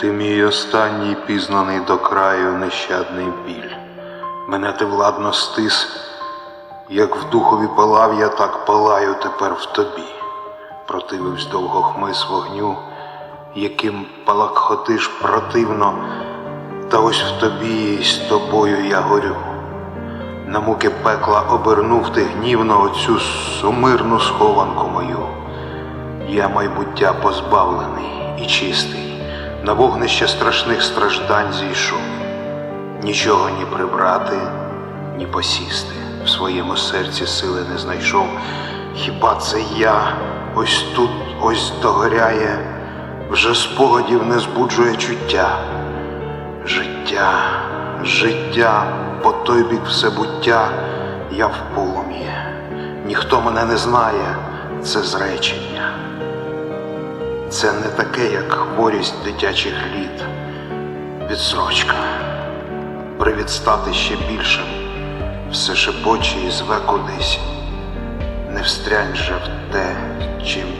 Ти мій останній пізнаний до краю нещадний біль. Мене ти владно стис, як в духові палав я, так палаю тепер в тобі. Протививсь довго хмис вогню, яким палахотиш противно, та ось в тобі і з тобою я горю. На муки пекла обернув ти гнівно оцю сумирну схованку мою. Я майбуття позбавлений і чистий, на вогнище страшних страждань зійшов. Нічого ні прибрати, ні посісти, в своєму серці сили не знайшов. Хіба це я ось тут ось догоряє, вже спогадів не збуджує чуття. Життя, життя, по той бік все буття, я в полум'ї. Ніхто мене не знає, це зречення. Це не таке, як хворість дитячих літ, відсрочка. Привід стати ще більшим, все шепоче і зве кудись. Не встрянь же в те, чим.